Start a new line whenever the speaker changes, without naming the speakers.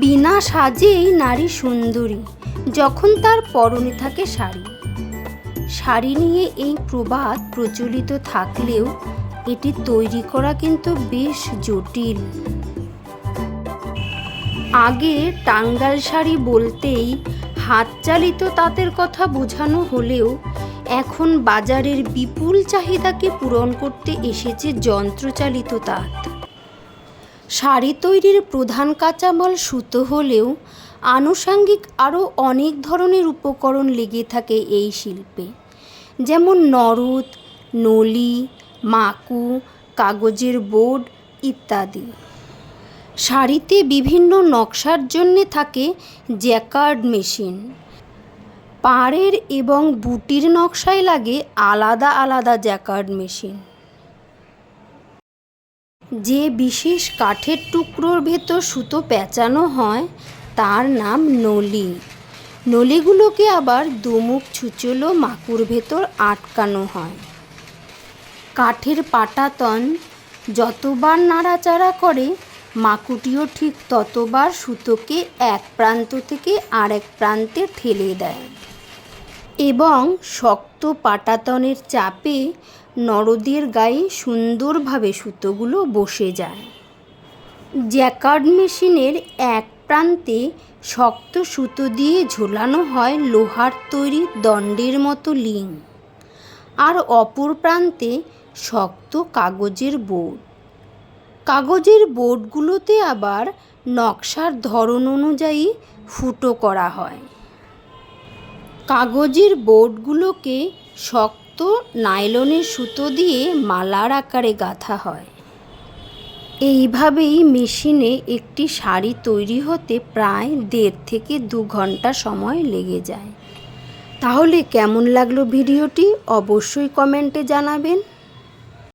বিনা সাজেই নারী সুন্দরী, যখন তার পরনে থাকে শাড়ি। শাড়ি নিয়ে এই প্রবাদ প্রচলিত থাকলেও এটি তৈরি করা কিন্তু বেশ জটিল। আগে টাঙ্গাল শাড়ি বলতেই হাতচালিত তাঁতের কথা বোঝানো হলেও এখন বাজারের বিপুল চাহিদাকে পূরণ করতে এসেছে যন্ত্রচালিত তাঁত। শাড়ি তৈরির প্রধান কাঁচামাল সুতো হলেও আনুষাঙ্গিক আরও অনেক ধরনের উপকরণ লেগে থাকে এই শিল্পে। যেমন নরুদ, নলি, মাকু, কাগজের বোর্ড ইত্যাদি। শাড়িতে বিভিন্ন নকশার জন্যে থাকে জ্যাকার্ড মেশিন। পাড়ের এবং বুটির নকশায় লাগে আলাদা আলাদা জ্যাকার্ড মেশিন। যে বিশেষ কাঠের টুকরোর ভেতর সুতো পেঁচানো হয়, তার নাম নলি। নলিগুলোকে আবার দুমুখ ছুচলো মাকুর ভেতর আটকানো হয়। কাঠের পাটাতন যতবার নাড়াচাড়া করে মাকুটিও ঠিক ততবার সুতোকে এক প্রান্ত থেকে আরেক প্রান্তে ঠেলে দেয় এবং শক্ত পাটাতনের চাপে নরদের গায়ে সুন্দরভাবে সুতোগুলো বসে যায়। জ্যাকার্ড মেশিনের এক প্রান্তে শক্ত সুতো দিয়ে ঝোলানো হয় লোহার তৈরি দণ্ডের মতো লিং। আর অপর প্রান্তে শক্ত কাগজের বোর্ড। কাগজের বোর্ডগুলোতে আবার নকশার ধরন অনুযায়ী ফুটো করা হয়। কাগজের বোর্ডগুলোকে শক্ত নাইলনের সুতো দিয়ে মালার আকারে গাঁথা হয়। এইভাবেই মেশিনে একটি শাড়ি তৈরি হতে প্রায় দেড় থেকে দু ঘণ্টা সময় লেগে যায়। তাহলে কেমন লাগল ভিডিওটি? অবশ্যই কমেন্টে জানাবেন।